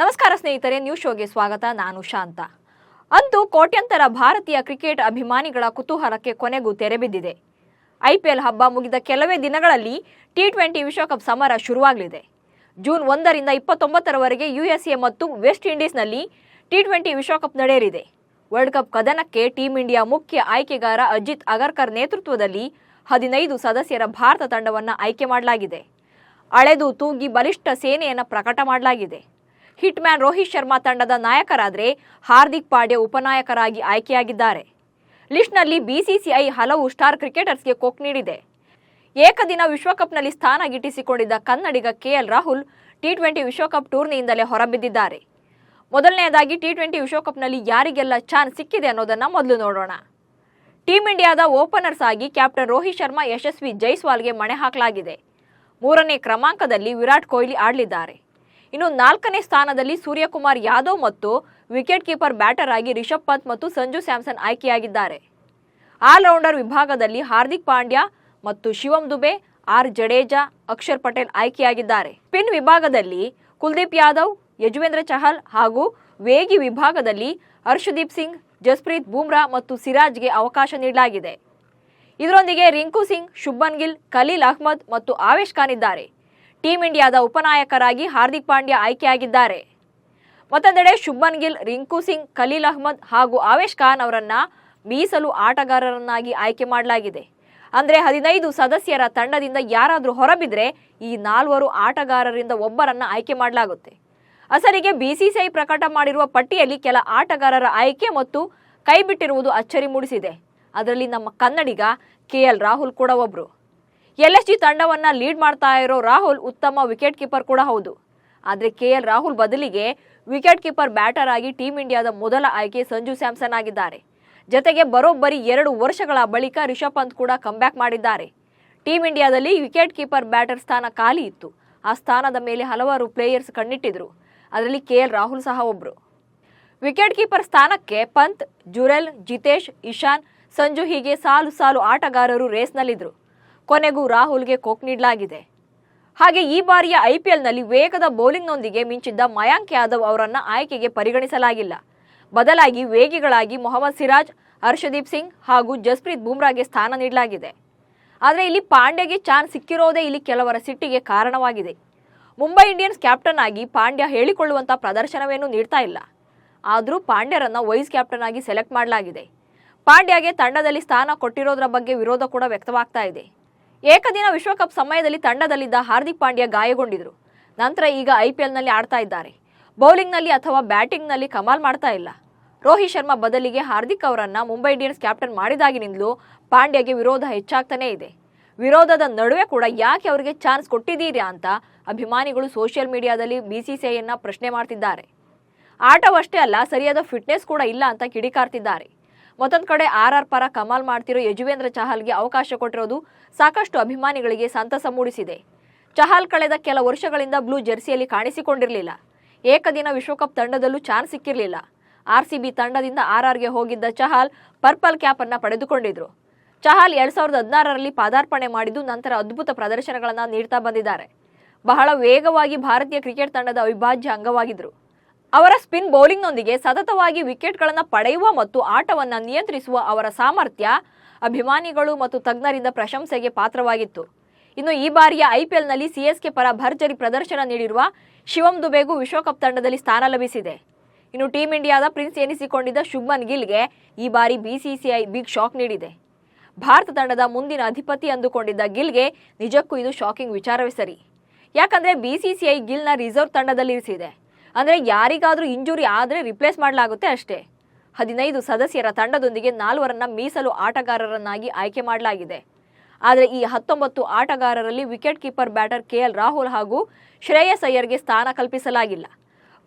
ನಮಸ್ಕಾರ ಸ್ನೇಹಿತರೆ ನ್ಯೂಸ್ ಶೋಗೆ ಸ್ವಾಗತ, ನಾನು ಶಾಂತ. ಅಂತೂ ಕೋಟ್ಯಂತರ ಭಾರತೀಯ ಕ್ರಿಕೆಟ್ ಅಭಿಮಾನಿಗಳ ಕುತೂಹಲಕ್ಕೆ ಕೊನೆಗೂ ತೆರೆಬಿದ್ದಿದೆ ಐಪಿಎಲ್ ಹಬ್ಬ ಮುಗಿದ ಕೆಲವೇ ದಿನಗಳಲ್ಲಿ ಟಿ ಟ್ವೆಂಟಿ ವಿಶ್ವಕಪ್ ಸಮರ ಶುರುವಾಗಲಿದೆ. ಜೂನ್ ಒಂದರಿಂದ ಇಪ್ಪತ್ತೊಂಬತ್ತರವರೆಗೆ ಯುಎಸ್ಎ ಮತ್ತು ವೆಸ್ಟ್ ಇಂಡೀಸ್ನಲ್ಲಿ ಟಿ ಟ್ವೆಂಟಿ ವಿಶ್ವಕಪ್ ನಡೆಯಲಿದೆ. ವರ್ಲ್ಡ್ ಕಪ್ ಕದನಕ್ಕೆ ಟೀಂ ಇಂಡಿಯಾ ಮುಖ್ಯ ಆಯ್ಕೆಗಾರ ಅಜಿತ್ ಅಗರ್ಕರ್ ನೇತೃತ್ವದಲ್ಲಿ ಹದಿನೈದು ಸದಸ್ಯರ ಭಾರತ ತಂಡವನ್ನು ಆಯ್ಕೆ ಮಾಡಲಾಗಿದೆ. ಅಳೆದು ತೂಗಿ ಬಲಿಷ್ಠ ಸೇನೆಯನ್ನು ಪ್ರಕಟ ಮಾಡಲಾಗಿದೆ. ಹಿಟ್ ಮ್ಯಾನ್ ರೋಹಿತ್ ಶರ್ಮಾ ತಂಡದ ನಾಯಕರಾದರೆ ಹಾರ್ದಿಕ್ ಪಾಂಡ್ಯ ಉಪನಾಯಕರಾಗಿ ಆಯ್ಕೆಯಾಗಿದ್ದಾರೆ. ಲಿಸ್ಟ್ನಲ್ಲಿ ಬಿಸಿಸಿಐ ಹಲವು ಸ್ಟಾರ್ ಕ್ರಿಕೆಟರ್ಸ್ಗೆ ಕೊಕ್ ನೀಡಿದೆ. ಏಕದಿನ ವಿಶ್ವಕಪ್ನಲ್ಲಿ ಸ್ಥಾನ ಗಿಟ್ಟಿಸಿಕೊಂಡಿದ್ದ ಕನ್ನಡಿಗ K L Rahul T twenty ವಿಶ್ವಕಪ್ ಟೂರ್ನಿಯಿಂದಲೇ ಹೊರಬಿದ್ದಿದ್ದಾರೆ. ಮೊದಲನೆಯದಾಗಿ ಟಿ ಟ್ವೆಂಟಿ ವಿಶ್ವಕಪ್ನಲ್ಲಿ ಯಾರಿಗೆಲ್ಲ ಚಾನ್ಸ್ ಸಿಕ್ಕಿದೆ ಅನ್ನೋದನ್ನು ಮೊದಲು ನೋಡೋಣ. ಟೀಂ ಇಂಡಿಯಾದ ಓಪನರ್ಸ್ ಆಗಿ ಕ್ಯಾಪ್ಟನ್ ರೋಹಿತ್ ಶರ್ಮಾ ಯಶಸ್ವಿ ಜೈಸ್ವಾಲ್ಗೆ ಮಣೆ ಹಾಕಲಾಗಿದೆ. ಮೂರನೇ ಕ್ರಮಾಂಕದಲ್ಲಿ ವಿರಾಟ್ ಕೊಹ್ಲಿ ಆಡಲಿದ್ದಾರೆ. ಇನ್ನು ನಾಲ್ಕನೇ ಸ್ಥಾನದಲ್ಲಿ ಸೂರ್ಯಕುಮಾರ್ ಯಾದವ್ ಮತ್ತು ವಿಕೆಟ್ ಕೀಪರ್ ಬ್ಯಾಟರ್ ಆಗಿ ರಿಷಬ್ ಪಂತ್ ಮತ್ತು ಸಂಜು ಸ್ಯಾಮ್ಸನ್ ಆಯ್ಕೆಯಾಗಿದ್ದಾರೆ. ಆಲ್ರೌಂಡರ್ ವಿಭಾಗದಲ್ಲಿ ಹಾರ್ದಿಕ್ ಪಾಂಡ್ಯ ಮತ್ತು ಶಿವಂ ದುಬೆ, ಆರ್ ಜಡೇಜಾ, ಅಕ್ಷರ್ ಪಟೇಲ್ ಆಯ್ಕೆಯಾಗಿದ್ದಾರೆ. ಪಿನ್ ವಿಭಾಗದಲ್ಲಿ ಕುಲ್ದೀಪ್ ಯಾದವ್, ಯಜುವೇಂದ್ರ ಚಹಲ್ ಹಾಗೂ ವೇಗಿ ವಿಭಾಗದಲ್ಲಿ ಹರ್ಷದೀಪ್ ಸಿಂಗ್, ಜಸ್ಪ್ರೀತ್ ಬೂಮ್ರಾ ಮತ್ತು ಸಿರಾಜ್ಗೆ ಅವಕಾಶ ನೀಡಲಾಗಿದೆ. ಇದರೊಂದಿಗೆ ರಿಂಕು ಸಿಂಗ್ ಶುಭನ್ ಗಿಲ್, ಖಲೀಲ್ ಅಹ್ಮದ್ ಮತ್ತು ಆವೇಶ್ ಖಾನ್ ಇದ್ದಾರೆ. ಟೀಂ ಇಂಡಿಯಾದ ಉಪನಾಯಕರಾಗಿ ಹಾರ್ದಿಕ್ ಪಾಂಡ್ಯ ಆಯ್ಕೆಯಾಗಿದ್ದಾರೆ. ಮತ್ತೊಂದೆಡೆ ಶುಭನ್ ಗಿಲ್, ರಿಂಕು ಸಿಂಗ್, ಖಲೀಲ್ ಅಹ್ಮದ್ ಹಾಗೂ ಆವೇಶ್ ಖಾನ್ ಅವರನ್ನ ಮೀಸಲು ಆಟಗಾರರನ್ನಾಗಿ ಆಯ್ಕೆ ಮಾಡಲಾಗಿದೆ. ಅಂದ್ರೆ ಹದಿನೈದು ಸದಸ್ಯರ ತಂಡದಿಂದ ಯಾರಾದರೂ ಹೊರಬಿದ್ರೆ ಈ ನಾಲ್ವರು ಆಟಗಾರರಿಂದ ಒಬ್ಬರನ್ನ ಆಯ್ಕೆ ಮಾಡಲಾಗುತ್ತೆ. ಅಸಲಿಗೆ ಬಿಸಿಸಿಐ ಪ್ರಕಟ ಮಾಡಿರುವ ಪಟ್ಟಿಯಲ್ಲಿ ಕೆಲ ಆಟಗಾರರ ಆಯ್ಕೆ ಮತ್ತು ಕೈಬಿಟ್ಟಿರುವುದು ಅಚ್ಚರಿ ಮೂಡಿಸಿದೆ. ಅದರಲ್ಲಿ ನಮ್ಮ ಕನ್ನಡಿಗ ಕೆಎಲ್ ರಾಹುಲ್ ಕೂಡ ಒಬ್ರು ಜಿ ತಂಡವನ್ನ ಲೀಡ್ ಮಾಡ್ತಾ ಇರೋ ರಾಹುಲ್ ಉತ್ತಮ ವಿಕೆಟ್ ಕೀಪರ್ ಕೂಡ ಹೌದು. ಆದರೆ ಕೆಎಲ್ ರಾಹುಲ್ ಬದಲಿಗೆ ವಿಕೆಟ್ ಕೀಪರ್ ಬ್ಯಾಟರ್ ಆಗಿ ಟೀಂ ಇಂಡಿಯಾದ ಮೊದಲ ಆಯ್ಕೆ ಸಂಜು ಸ್ಯಾಮ್ಸನ್ ಆಗಿದ್ದಾರೆ. ಜತೆಗೆ ಬರೋಬ್ಬರಿ ಎರಡು ವರ್ಷಗಳ ಬಳಿಕ ರಿಷಬ್ ಪಂತ್ ಕೂಡ ಕಂಬ್ಯಾಕ್ ಮಾಡಿದ್ದಾರೆ. ಟೀಂ ಇಂಡಿಯಾದಲ್ಲಿ ವಿಕೆಟ್ ಕೀಪರ್ ಬ್ಯಾಟರ್ ಸ್ಥಾನ ಖಾಲಿ ಇತ್ತು. ಆ ಸ್ಥಾನದ ಮೇಲೆ ಹಲವಾರು ಪ್ಲೇಯರ್ಸ್ ಕಣ್ಣಿಟ್ಟಿದ್ರು. ಅದರಲ್ಲಿ ಕೆ ಎಲ್ ರಾಹುಲ್ ಸಹ ಒಬ್ರು. ವಿಕೆಟ್ ಕೀಪರ್ ಸ್ಥಾನಕ್ಕೆ ಪಂತ್, ಜುರೆಲ್, ಜಿತೇಶ್, ಇಶಾನ್, ಸಂಜು ಹೀಗೆ ಸಾಲು ಸಾಲು ಆಟಗಾರರು ರೇಸ್ನಲ್ಲಿದ್ದರು ಕೊನೆಗೂ ರಾಹುಲ್ಗೆ ಕೊಕ್ ನೀಡಲಾಗಿದೆ. ಹಾಗೆ ಈ ಬಾರಿಯ ಐಪಿಎಲ್ನಲ್ಲಿ ವೇಗದ ಬೌಲಿಂಗ್ನೊಂದಿಗೆ ಮಿಂಚಿದ್ದ ಮಯಾಂಕ್ ಯಾದವ್ ಅವರನ್ನ ಆಯ್ಕೆಗೆ ಪರಿಗಣಿಸಲಾಗಿಲ್ಲ. ಬದಲಾಗಿ ವೇಗಿಗಳಾಗಿ ಮೊಹಮ್ಮದ್ ಸಿರಾಜ್, ಹರ್ಷದೀಪ್ ಸಿಂಗ್ ಹಾಗೂ ಜಸ್ಪ್ರೀತ್ ಬುಮ್ರಾಗೆ ಸ್ಥಾನ ನೀಡಲಾಗಿದೆ. ಆದರೆ ಇಲ್ಲಿ ಪಾಂಡ್ಯಗೆ ಚಾನ್ಸ್ ಸಿಕ್ಕಿರೋದೇ ಇಲ್ಲಿ ಕೆಲವರ ಸಿಟ್ಟಿಗೆ ಕಾರಣವಾಗಿದೆ. ಮುಂಬೈ ಇಂಡಿಯನ್ಸ್ ಕ್ಯಾಪ್ಟನ್ ಆಗಿ ಪಾಂಡ್ಯ ಹೇಳಿಕೊಳ್ಳುವಂಥ ಪ್ರದರ್ಶನವೇನೂ ನೀಡ್ತಾ ಇಲ್ಲ. ಆದರೂ ಪಾಂಡ್ಯರನ್ನು ವೈಸ್ ಕ್ಯಾಪ್ಟನ್ ಆಗಿ ಸೆಲೆಕ್ಟ್ ಮಾಡಲಾಗಿದೆ. ಪಾಂಡ್ಯಗೆ ತಂಡದಲ್ಲಿ ಸ್ಥಾನ ಕೊಟ್ಟಿರೋದ್ರ ಬಗ್ಗೆ ವಿರೋಧ ಕೂಡ ವ್ಯಕ್ತವಾಗ್ತಾ ಇದೆ. ಏಕದಿನ ವಿಶ್ವಕಪ್ ಸಮಯದಲ್ಲಿ ತಂಡದಲ್ಲಿದ್ದ ಹಾರ್ದಿಕ್ ಪಾಂಡ್ಯ ಗಾಯಗೊಂಡಿದ್ರು. ನಂತರ ಈಗ ಐಪಿಎಲ್ನಲ್ಲಿ ಆಡ್ತಾ ಇದ್ದಾರೆ. ಬೌಲಿಂಗ್ನಲ್ಲಿ ಅಥವಾ ಬ್ಯಾಟಿಂಗ್ನಲ್ಲಿ ಕಮಾಲ್ ಮಾಡ್ತಾ ಇಲ್ಲ. ರೋಹಿತ್ ಶರ್ಮಾ ಬದಲಿಗೆ ಹಾರ್ದಿಕ್ ಅವರನ್ನು ಮುಂಬೈ ಇಂಡಿಯನ್ಸ್ ಕ್ಯಾಪ್ಟನ್ ಮಾಡಿದಾಗಿನಿಂದಲೂ ಪಾಂಡ್ಯಗೆ ವಿರೋಧ ಹೆಚ್ಚಾಗ್ತಾನೇ ಇದೆ. ವಿರೋಧದ ನಡುವೆ ಕೂಡ ಯಾಕೆ ಅವರಿಗೆ ಚಾನ್ಸ್ ಕೊಟ್ಟಿದ್ದೀರಾ ಅಂತ ಅಭಿಮಾನಿಗಳು ಸೋಷಿಯಲ್ ಮೀಡಿಯಾದಲ್ಲಿ ಬಿಸಿಸಿಐಯನ್ನ ಪ್ರಶ್ನೆ ಮಾಡ್ತಿದ್ದಾರೆ. ಆಟವಷ್ಟೇ ಅಲ್ಲ, ಸರಿಯಾದ ಫಿಟ್ನೆಸ್ ಕೂಡ ಇಲ್ಲ ಅಂತ ಕಿಡಿಕಾರ್ತಿದ್ದಾರೆ. ಮತ್ತೊಂದು ಕಡೆ ಆರ್ ಆರ್ ಪರ ಕಮಾಲ್ ಮಾಡ್ತಿರೋ ಯಜುವೇಂದ್ರ ಚಹಲ್ಗೆ ಅವಕಾಶ ಕೊಟ್ಟಿರೋದು ಸಾಕಷ್ಟು ಅಭಿಮಾನಿಗಳಿಗೆ ಸಂತಸ ಮೂಡಿಸಿದೆ. ಚಹಲ್ ಕಳೆದ ಕೆಲ ವರ್ಷಗಳಿಂದ ಬ್ಲೂ ಜೆರ್ಸಿಯಲ್ಲಿ ಕಾಣಿಸಿಕೊಂಡಿರಲಿಲ್ಲ. ಏಕದಿನ ವಿಶ್ವಕಪ್ ತಂಡದಲ್ಲೂ ಚಾನ್ಸ್ ಸಿಕ್ಕಿರಲಿಲ್ಲ. ಆರ್ಸಿಬಿ ತಂಡದಿಂದ ಆರ್ಆರ್ಗೆ ಹೋಗಿದ್ದ ಚಹಲ್ ಪರ್ಪಲ್ ಕ್ಯಾಪ್ ಅನ್ನ ಪಡೆದುಕೊಂಡಿದ್ರು. ಚಹಲ್ ಎರಡ್ ಸಾವಿರದ ಹದಿನಾರರಲ್ಲಿ ಪಾದಾರ್ಪಣೆ ಮಾಡಿದ್ದು ನಂತರ ಅದ್ಭುತ ಪ್ರದರ್ಶನಗಳನ್ನು ನೀಡ್ತಾ ಬಂದಿದ್ದಾರೆ. ಬಹಳ ವೇಗವಾಗಿ ಭಾರತೀಯ ಕ್ರಿಕೆಟ್ ತಂಡದ ಅವಿಭಾಜ್ಯ ಅಂಗವಾಗಿದ್ರು. ಅವರ ಸ್ಪಿನ್ ಬೌಲಿಂಗ್ನೊಂದಿಗೆ ಸತತವಾಗಿ ವಿಕೆಟ್ಗಳನ್ನು ಪಡೆಯುವ ಮತ್ತು ಆಟವನ್ನು ನಿಯಂತ್ರಿಸುವ ಅವರ ಸಾಮರ್ಥ್ಯ ಅಭಿಮಾನಿಗಳು ಮತ್ತು ತಜ್ಞರಿಂದ ಪ್ರಶಂಸೆಗೆ ಪಾತ್ರವಾಗಿತ್ತು. ಇನ್ನು ಈ ಬಾರಿಯ ಐಪಿಎಲ್ನಲ್ಲಿ ಸಿಎಸ್ಕೆ ಪರ ಭರ್ಜರಿ ಪ್ರದರ್ಶನ ನೀಡಿರುವ ಶಿವಂ ದುಬೆಗೂ ವಿಶ್ವಕಪ್ ತಂಡದಲ್ಲಿ ಸ್ಥಾನ ಲಭಿಸಿದೆ. ಇನ್ನು ಟೀಂ ಇಂಡಿಯಾದ ಪ್ರಿನ್ಸ್ ಎನಿಸಿಕೊಂಡಿದ್ದ ಶುಭ್ಮನ್ ಗಿಲ್ಗೆ ಈ ಬಾರಿ ಬಿಸಿಸಿಐ ಬಿಗ್ ಶಾಕ್ ನೀಡಿದೆ. ಭಾರತ ತಂಡದ ಮುಂದಿನ ಅಧಿಪತಿ ಅಂದುಕೊಂಡಿದ್ದ ಗಿಲ್ಗೆ ನಿಜಕ್ಕೂ ಇದು ಶಾಕಿಂಗ್ ವಿಚಾರವೇ ಸರಿ. ಯಾಕಂದರೆ ಬಿಸಿಸಿಐ ಗಿಲ್ನ ರಿಸರ್ವ್ ತಂಡದಲ್ಲಿ ಇರಿಸಿದೆ ಅಂದ್ರೆ ಯಾರಿಗಾದರೂ ಇಂಜುರಿ ಆದರೆ ರಿಪ್ಲೇಸ್ ಮಾಡಲಾಗುತ್ತೆ ಅಷ್ಟೇ. ಹದಿನೈದು ಸದಸ್ಯರ ತಂಡದೊಂದಿಗೆ ನಾಲ್ವರನ್ನ ಮೀಸಲು ಆಟಗಾರರನ್ನಾಗಿ ಆಯ್ಕೆ ಮಾಡಲಾಗಿದೆ. ಆದರೆ ಈ ಹತ್ತೊಂಬತ್ತು ಆಟಗಾರರಲ್ಲಿ wicket keeper batter K L Rahul ಹಾಗೂ ಶ್ರೇಯಸ್ ಅಯ್ಯರ್ಗೆ ಸ್ಥಾನ ಕಲ್ಪಿಸಲಾಗಿಲ್ಲ.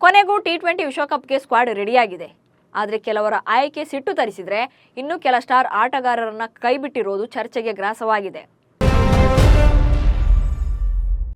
ಕೊನೆಗೂ ಟಿ ಟ್ವೆಂಟಿ ವಿಶ್ವಕಪ್ಗೆ ಸ್ಕ್ವಾಡ್ ರೆಡಿಯಾಗಿದೆ ಆದರೆ ಕೆಲವರ ಆಯ್ಕೆ ಸಿಟ್ಟು ತರಿಸಿದರೆ ಇನ್ನೂ ಕೆಲ ಸ್ಟಾರ್ ಆಟಗಾರರನ್ನ ಕೈಬಿಟ್ಟಿರೋದು ಚರ್ಚೆಗೆ ಗ್ರಾಸವಾಗಿದೆ.